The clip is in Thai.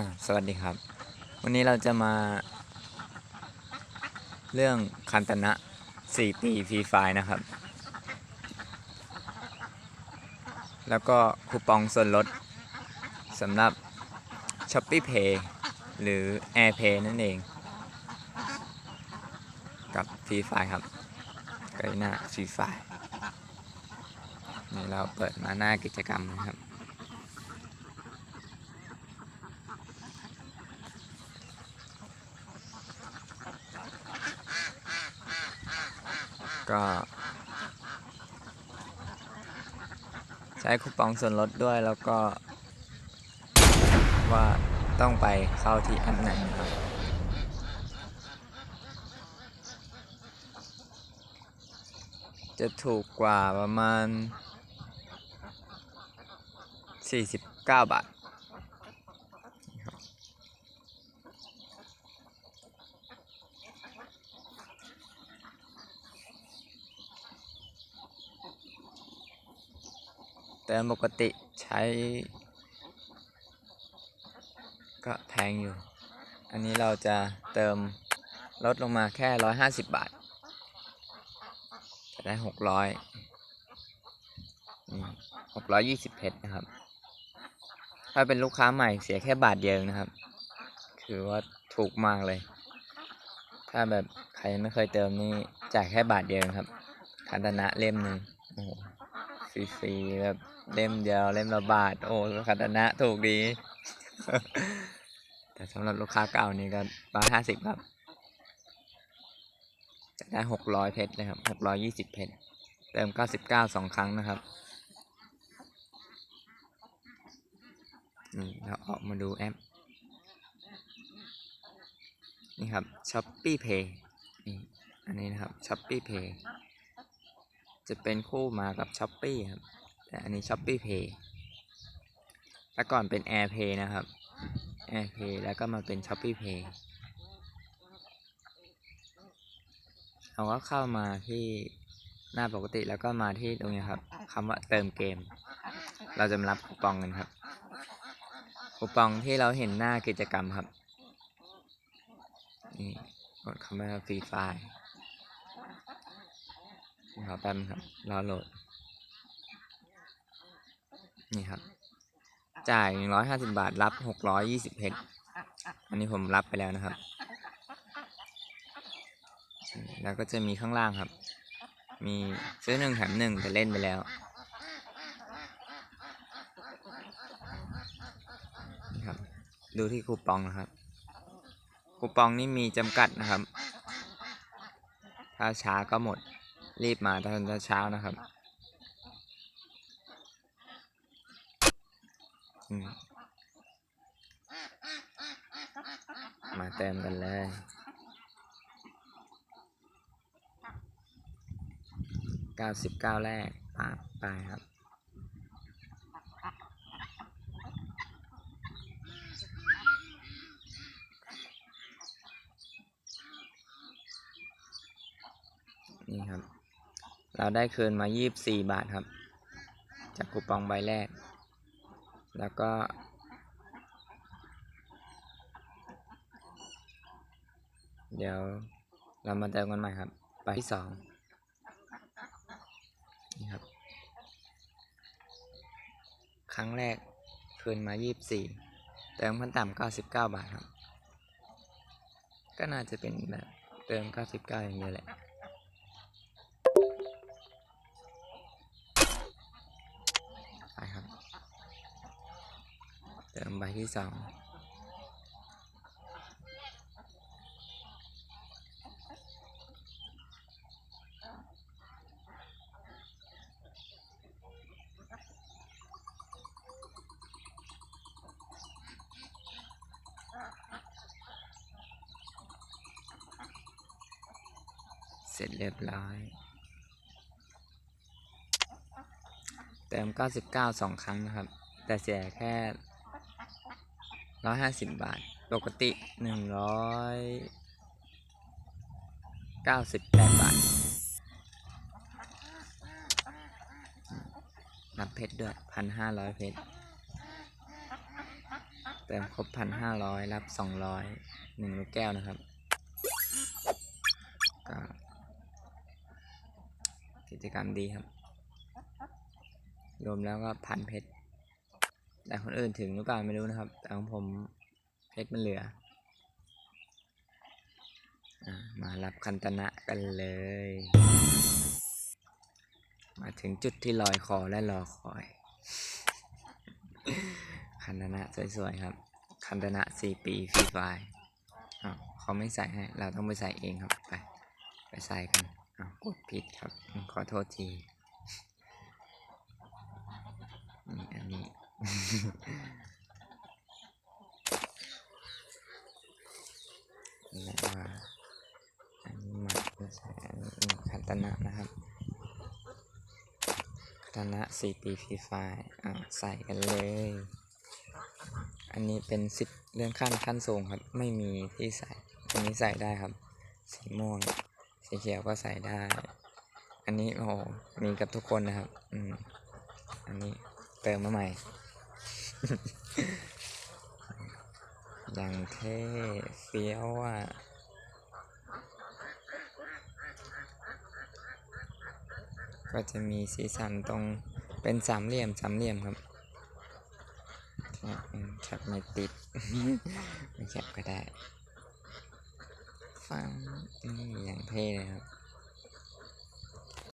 อ่าสวัสดีครับ วันนี้เราจะมา เรื่องคันตนะ4ปีฟรีไฟล์นะครับ แล้วก็คูปองส่วนลดสำหรับ s h o p e e Pay หรือ AirPay นั่นเอง กับฟรีไฟล์ครับไกหน้าฟรีไฟล์นี่เราเปิดมาหน้ากิจกรรมนะครับ ก็ใช้คูปองส่วนลดด้วยแล้วก็ ว่าต้องไปเข้าที่แอปไหนครับจะถูกกว่าประมาณ 49 บาท แต่ปกติใช้ ก็แพงอยู่ อันนี้เราจะเติมลดลงมาแค่ 150 บาท จะได้ 600นี่620 เพชรนะครับ ถ้าเป็นลูกค้าใหม่เสียแค่บาทเดียวนะครับคือว่าถูกมากเลย ถ้าแบบใครไม่เคยเติมนี่จ่ายแค่บาทเดียวครับคันธนะเล่มหนึ่งโอ้โห ฟรีๆแบบเล่มเดียวเล่มละบาท โอ้คันธนะถูกดี แต่สำหรับลูกค้าเก่านี่ก็ร้อยห้าสิบครับ จะได้หกร้อยเพชรเลยครับหกร้อยยี่สิบเพชรเติมเก้าสิบเก้าสองครั้งนะครับนี่เราออกมาดูแอป นี่ครับ Shopee Pay นี่อันนี้นะครับ Shopee Pay จะเป็นคู่มากับ Shopee ครับ แต่อันนี้ Shopee Pay แล้วก่อนเป็น Air Pay นะครับ Air Pay แล้วก็มาเป็น Shopee Pay เราก็เข้ามาที่หน้าปกติแล้วก็มาที่ตรงนี้ครับคำว่าเติมเกม เราจะมารับคูปองกันครับคูปองที่เราเห็นหน้ากิจกรรมครับนี่กดคำว่าฟรีไฟล์ รอแป๊บนึงครับ รอโหลด นี่ครับ จ่าย150บาท รับ620เพชรอันนี้ผมรับไปแล้วนะครับ แล้วก็จะมีข้างล่างครับ มีซื้อหนึ่งแถมหนึ่งแต่เล่นไปแล้วนี่ครับ ดูที่คูปองนะครับคูปองนี่มีจำกัดนะครับ ถ้าช้าก็หมด รีบมาตอนเช้านะครับมาเติมกันเลยเก้าสิบเก้าแรกปาไปครับนี่ครับ เราได้คืนมา 24 บาทครับ จากคูปองใบแรก แล้วก็ เดี๋ยวเรามาเติมกันใหม่ครับใบที่สองนี่ครับ ครั้งแรกคืนมา 24 เติมขั้นต่ำ99 บาทครับ ก็น่าจะเป็นแบบเติม 99 อย่างเดียวแหละ ติมใบที่สองเสร็จเรียบร้อย เติม 99สองครั้งนะครับ แต่เสียแค่ 150บบาท ปกติ198บแปดบาท นับเพชรด้วย1,500เพชร เติมครบพันห้าร้อยรับสองร้อยหนึ่งลูกแก้วนะครับก็กิจกรรมดีครับ รวมแล้วก็พันเพชร แต่คนอื่นถึงหรือเปล่าไม่รู้นะครับ แต่ของผมเพชรมันเหลืออมารับคันตนะกันเลย มาถึงจุดที่ลอยคอและรอคอย คันตนะสวยๆครับ คันตนะสี่ปีฟรีไฟล์อ้าวเขาไม่ใส่ให้ เราต้องไปใส่เองครับ ไป ไปใส่กันกดผิดครับ ขอโทษที นี่อันนี้ แล้วว่าอันนี้หมัดไม่ใช่อันคันตนะนะครับคันตนะสี่ปีฟรีไฟอ่าใส่กันเลย อันนี้เป็นสิทธิ์เรื่องขั้นขั้นสูงครับ ไม่มีที่ใส่ อันนี้ใส่ได้ครับ สีม่วง สีเขียวก็ใส่ได้ อันนี้โอ้มีกับทุกคนนะครับ อืม อันนี้เติมมาใหม่ อย่างเท่เฟี้ยวอะก็จะมีสีสันตรงเป็นสามเหลี่ยมสามเหลี่ยมครับแคปไม่ติดไม่แคปก็ได้ ฟังนี่อย่างเท่เลยครับ